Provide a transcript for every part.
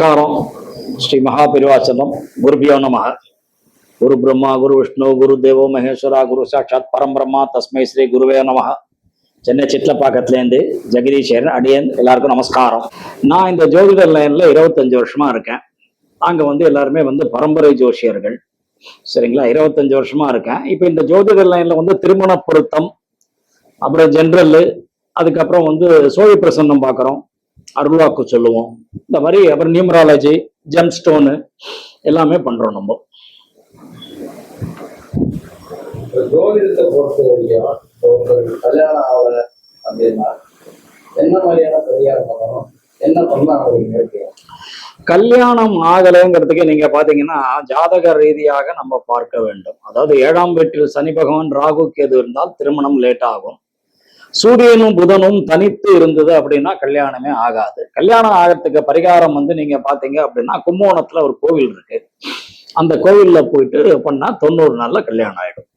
நமஸ்காரம். ஸ்ரீ மகாபிரிவாச்சலம் குருபியோ நம. குரு பிரம்மா குரு விஷ்ணு குரு தேவோ மகேஸ்வரா குரு சாட்சாத் பரம்பிரம்மா தஸ்மை ஸ்ரீ குருவே நம. சென்னை சிட்லப்பாக்கத்துலேருந்து ஜெகதீஸ்வரன் அடியன் எல்லாருக்கும் நமஸ்காரம். நான் இந்த ஜோதிடர் லைன்ல இருபத்தஞ்சு வருஷமா இருக்கேன். அங்க வந்து எல்லாருமே வந்து பரம்பரை ஜோஷியர்கள் சரிங்களா? இருபத்தஞ்சு வருஷமா இருக்கேன். இப்போ இந்த ஜோதிடர் லைன்ல வந்து திருமண பொருத்தம் அப்புறம் ஜென்ரல் அதுக்கப்புறம் வந்து சோழி பிரசன்னம் பார்க்குறோம் அருள்வாக்கு சொல்லுவோம். இந்த மாதிரி அப்புறம் நியூமராலஜி ஜெம் ஸ்டோனு எல்லாமே பண்றோம் நம்ம. ஜோதிடத்தை பொறுத்த வரைக்கும் ஒருத்தர் கல்யாணம் ஆகல அப்படின்னா என்ன மாதிரியான பரிகாரம் பண்ணணும்? என்ன பண்ணா அவங்களுக்கு கிடைக்கும் கல்யாணம் ஆகலைங்கிறதுக்கு நீங்க பாத்தீங்கன்னா ஜாதக ரீதியாக நம்ம பார்க்க வேண்டும். அதாவது ஏழாம் வீட்டில் சனி பகவான் ராகு கேது இருந்தால் திருமணம் லேட் ஆகும். சூரியனும் புதனும் தனித்து இருந்தது அப்படின்னா கல்யாணமே ஆகாது. கல்யாணம் ஆகிறதுக்கு பரிகாரம் வந்து நீங்க பாத்தீங்க அப்படின்னா கும்பகோணத்துல ஒரு கோவில் இருக்கு. அந்த கோவில்ல போயிட்டு பண்ணா தொண்ணூறு நாள்ல கல்யாணம் ஆயிடும்.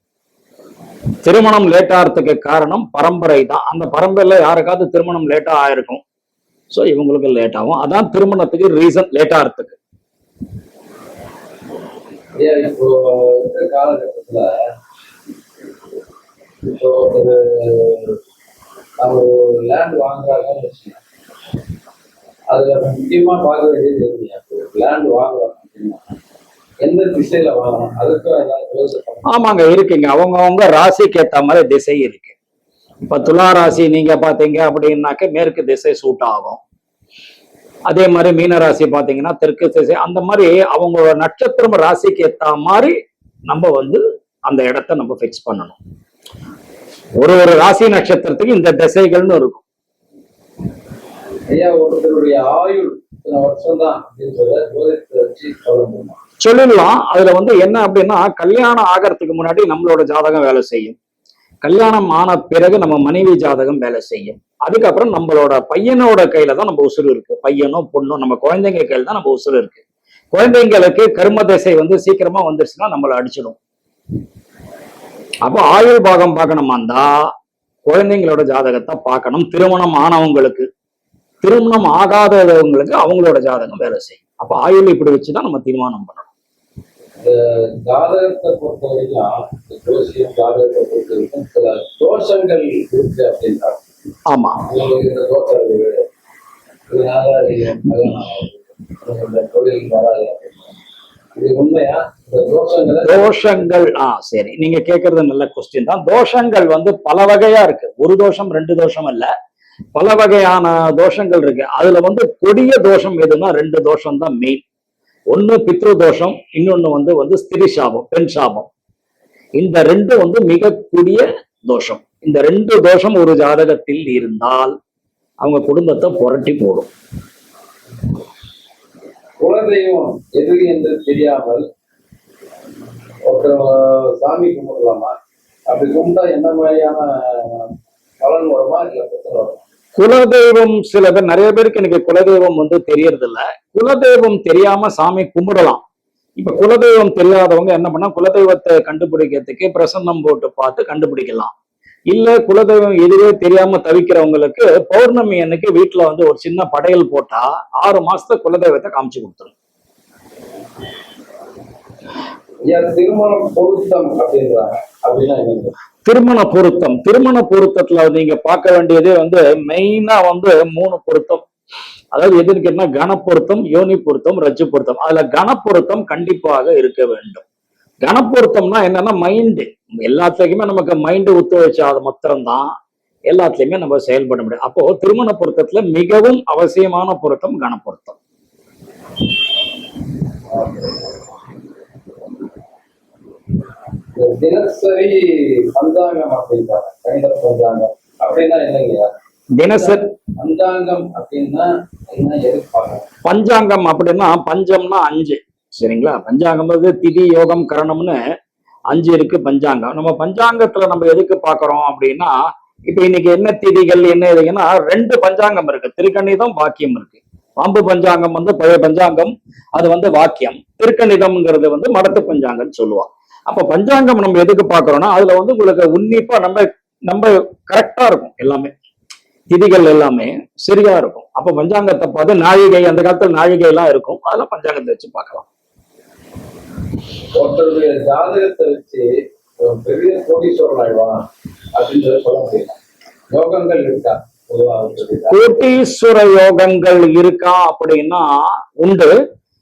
திருமணம் லேட் ஆகிறதுக்கு காரணம் பரம்பரை தான். அந்த பரம்பரையில யாருக்காவது திருமணம் லேட்டா ஆயிருக்கும். ஸோ இவங்களுக்கு லேட் ஆகும். அதான் திருமணத்துக்கு ரீசன் லேட் ஆகிறதுக்கு இப்போ காலகட்டத்துல இப்போ ஒரு அவர் லேண்ட் வாங்குறாங்கன்னு வச்சுக்கோங்க. அதுல முக்கியமா பார்க்க வேண்டியது எதுங்க லேண்ட் வாங்குறாங்க அப்படின்னா எந்த திசையில வாங்கணும்? அதுக்கு ஆமாங்க இருக்குங்க. அவங்கவங்க ராசிக்கு ஏத்த மாதிரி திசை இருக்கு. இப்ப துலா ராசி நீங்க பாத்தீங்க அப்படின்னாக்க மேற்கு திசை சூட் ஆகும். அதே மாதிரி மீன ராசி பாத்தீங்கன்னா தெற்கு திசை அந்த மாதிரி அவங்களோட நட்சத்திரம் ராசிக்கு ஏத்த மாதிரி நம்ம வந்து அந்த இடத்த நம்ம ஃபிக்ஸ் பண்ணணும். ஒரு ஒரு ராசி நட்சத்திரத்துக்கு இந்த திசைகள்னு இருக்கும். ஐயா ஒருத்தருடைய ஆயுள் சொல்லிடலாம். அதுல வந்து என்ன அப்படின்னா கல்யாணம் ஆகிறதுக்கு முன்னாடி நம்மளோட ஜாதகம் வேலை செய்யும். கல்யாணம் ஆன பிறகு நம்ம மனைவி ஜாதகம் வேலை செய்யும். அதுக்கப்புறம் நம்மளோட பையனோட கையில தான் நம்ம உசுறு இருக்கு. பையனோ பொண்ணோ நம்ம குழந்தைங்க கையில தான் நம்ம உசுறு இருக்கு. குழந்தைங்களுக்கு கர்ம திசை வந்து சீக்கிரமா வந்துருச்சுன்னா நம்மளை அடிச்சிடும். அப்போ ஆயுள் பாகம் பார்க்கணுமா இருந்தா குழந்தைங்களோட ஜாதகத்தை பார்க்கணும். திருமணம் ஆனவங்களுக்கு திருமணம் ஆகாதவங்களுக்கு அவங்களோட ஜாதகம் வேலை செய்யும். அப்போ ஆயுள் இப்படி வச்சுதான் நம்ம தீர்மானம் பண்ணணும். ஜாதகத்தை பொறுத்த வரைக்கும் இந்த ஜோசியம் ஜாதகத்தை சில தோஷங்கள் இருக்கு அப்படின்னா ஆமா. தோஷம் இதனால. இந்த தொழில் வராது அப்படின்னா இது உண்மையா இந்த தோஷங்கள்? ஆ சரி. நீங்க கேக்குறது நல்ல கொஸ்டின் தான். தோஷங்கள் வந்து பல வகையா இருக்கு. ஒரு தோஷம் ரெண்டு தோஷம் இல்ல பல வகையான தோஷங்கள் இருக்கு. அதுல வந்து கொடிய தோஷம் எதுனா ரெண்டு தோஷம் தான் மெயின் ஒண்ணு பித்ரு தோஷம் இன்னொன்னு வந்து வந்து ஸ்திரி சாபம் பெண் சாபம். இந்த ரெண்டு வந்து மிக கூடிய தோஷம். இந்த ரெண்டு தோஷம் ஒரு ஜாதகத்தில் இருந்தால் அவங்க குடும்பத்தை புரட்டி போடும். குலதெய்வம் எது என்று தெரியாமல் ஒருத்தர் சாமி கும்பிடலாமா? அப்படி கும்பிட்டா என்ன மாதிரியான பலன் வருமா? இல்ல பிரச்சனை வருமா? குலதெய்வம் சில பேர் நிறைய பேருக்கு எனக்கு குலதெய்வம் வந்து தெரியறது இல்ல குலதெய்வம் தெரியாம சாமி கும்பிடலாம். இப்ப குலதெய்வம் தெரியாதவங்க என்ன பண்ணா குலதெய்வத்தை கண்டுபிடிக்கிறதுக்கு பிரசன்னம் போட்டு பார்த்து கண்டுபிடிக்கலாம். இல்ல குலதெய்வம் எதுவே தெரியாம தவிக்கிறவங்களுக்கு பௌர்ணமி அன்னைக்கு வீட்டுல வந்து ஒரு சின்ன படையல் போட்டா ஆறு மாசத்துல குலதெய்வத்தை காமிச்சு கொடுத்துரும். திருமண பொருத்தம் திருமண பொருத்தத்துல நீங்க பார்க்க வேண்டியதே வந்து மெயினா வந்து மூணு பொருத்தம். அதாவது எதுன்னு கேட்டா கணப்பொருத்தம் யோனி பொருத்தம் ரஜ்ஜு பொருத்தம். அதுல கணப்பொருத்தம் கண்டிப்பாக இருக்க வேண்டும். கணப்பொருத்தம்னா என்னன்னா மைண்டு எல்லாத்துலயுமே நமக்கு மைண்டு ஒத்துழைச்சா அது மாத்திரம்தான். எல்லாத்துலயுமே நம்ம செயல்பட முடியும். அப்போ திருமண பொருத்தத்துல மிகவும் அவசியமான பொருத்தம் கணப்பொருத்தம் தினசரி பஞ்சாங்கம் அப்படின்றாங்க கணித பஞ்சாங்கம். அப்படின்னா என்னங்கய்யா தினசரி பஞ்சாங்கம் அப்படின்னா என்ன எதிர்பார்க்கணும் பஞ்சாங்கம் அப்படின்னா பஞ்சம்னா அஞ்சு. சரிங்களா? பஞ்சாங்கம் திதி யோகம் கரணம்னு அஞ்சு இருக்கு பஞ்சாங்கம். நம்ம பஞ்சாங்கத்துல நம்ம எதுக்கு பாக்குறோம் அப்படின்னா இப்ப இன்னைக்கு என்ன திதிகள் என்ன இதுன்னா ரெண்டு பஞ்சாங்கம் இருக்கு. திருக்கணிதம் வாக்கியம் இருக்கு. பாம்பு பஞ்சாங்கம் வந்து பழைய பஞ்சாங்கம் அது வந்து வாக்கியம். திருக்கணிதம்ங்கிறது வந்து மடத்து பஞ்சாங்கம்னு சொல்லுவோம் அப்ப பஞ்சாங்கம் நம்ம எதுக்கு பாக்குறோம்னா அதுல வந்து உங்களுக்கு உன்னிப்பா நம்ம நம்ம கரெக்டா இருக்கும் எல்லாமே. திதிகள் எல்லாமே சரியா இருக்கும். அப்ப பஞ்சாங்கத்தை பார்த்து நாழிகை அந்த காலத்துல நாழிகை எல்லாம் இருக்கும். அதெல்லாம் பஞ்சாங்கத்தை வச்சு பார்க்கலாம். ஒருத்தருடைய ஜாதகத்தை வச்சு பெரிய கோடீஸ்வரன் ஆயிடுவான் அப்படின்றத சொல்ல முடியல யோகங்கள் இருக்கா? கோட்டீஸ்வர யோகங்கள் இருக்கா அப்படின்னா உண்டு.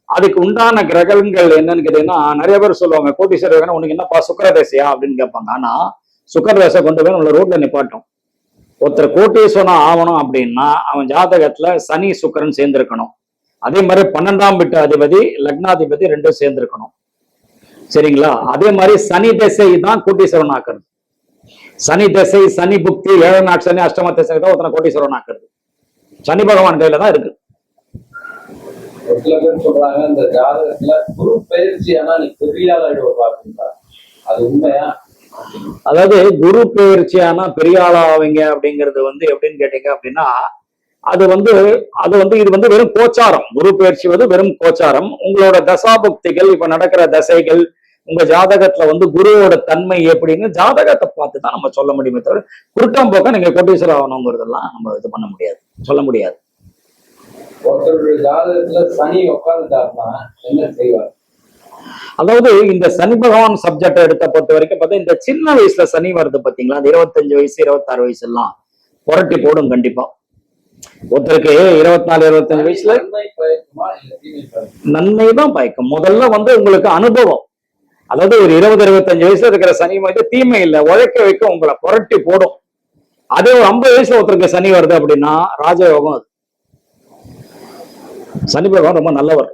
அதுக்கு உண்டான கிரகங்கள் என்னன்னு கேட்டீங்கன்னா நிறைய பேர் சொல்லுவாங்க கோட்டீஸ்வர யோகம் உனக்கு என்னப்பா சுக்கரதேசையா அப்படின்னு கேட்பாங்க. ஆனா சுக்கரதேசை கொண்டு போய் நம்மள ரோட்ல நிப்பாட்டும். ஒருத்தர் கோட்டீஸ்வரன் ஆகணும் அப்படின்னா அவன் ஜாதகத்துல சனி சுக்கரன் சேர்ந்திருக்கணும். அதே மாதிரி பன்னெண்டாம் வீட்டு அதிபதி லக்னாதிபதி ரெண்டும் சேர்ந்திருக்கணும். சரிங்களா? அதே மாதிரி சனி திசை தான் கோட்டீஸ்வரன் ஆக்குறது. சனி திசை சனி புக்தி ஏழு நாட் சனி அஷ்டம திசை தான் ஒருத்தனை கோட்டீஸ்வரன் ஆக்குறது. சனி பகவான் கையில தான் இருக்கு. ஒரு சில பேர் சொல்றாங்க இந்த ஜாதகத்துல குரு பயிற்சி ஆனா நீ ஆயிடுவா அது உண்மையா? அதாவது குரு பெயர்ச்சியானா பெரிய ஆளாவீங்க அப்படிங்கிறது வந்து எப்படின்னு கேட்டீங்க அப்படின்னா அது வந்து அது வந்து இது வந்து வெறும் கோச்சாரம். குரு பெயர்ச்சி வந்து வெறும் கோச்சாரம். உங்களோட தசாபுக்திகள் இப்ப நடக்கிற தசைகள் உங்க ஜாதகத்துல வந்து குருவோட தன்மை எப்படின்னு ஜாதகத்தை பார்த்து தான் நம்ம சொல்ல முடியுமே தவிர குருட்டம் போக்க நீங்க கோட்டீஸ்வரர் ஆகணுங்கிறதெல்லாம் நம்ம இது பண்ண முடியாது. சொல்ல முடியாது. ஒருத்தருடைய ஜாதகத்துல சனி உட்காந்துட்டாருன்னா என்ன செய்வார்? அதாவது இந்த சனி பகவான் சப்ஜெக்ட் எடுத்த பொறுத்த வரைக்கும் பார்த்தா இந்த சின்ன வயசுல சனி வருது பாத்தீங்களா அந்த இருபத்தஞ்சு வயசு இருபத்தாறு வயசு எல்லாம் புரட்டி போடும் கண்டிப்பா. ஒருத்தருக்கு இருபத்தி நாலு இருபத்தஞ்சு வயசுல நன்மை தான் பயக்கும். முதல்ல வந்து உங்களுக்கு அனுபவம். அதாவது ஒரு இருபது இருபத்தஞ்சு வயசுல இருக்கிற சனி வந்து தீமை இல்லை. உழைக்க வைக்க உங்களை புரட்டி போடும். அதே ஒரு ஐம்பது வயசுல ஒருத்தருக்கு சனி வருது அப்படின்னா ராஜயோகம் அது. சனி பகவான் ரொம்ப நல்லவர்.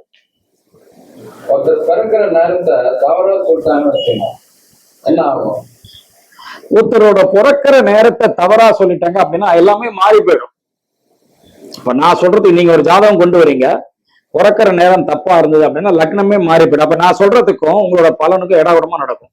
ஒருத்தரோட பிறக்கிற நேரத்தை தவறா சொல்லிட்டாங்க அப்படின்னா எல்லாமே மாறி போயிடும். இப்ப நான் சொல்றதுக்கு நீங்க ஒரு ஜாதகம் கொண்டு வரீங்க. பிறக்கிற நேரம் தப்பா இருந்தது அப்படின்னா லக்னமே மாறி போயிடும். அப்ப நான் சொல்றதுக்கும் உங்களோட பலனுக்கும் இடாவிடமா நடக்கும்.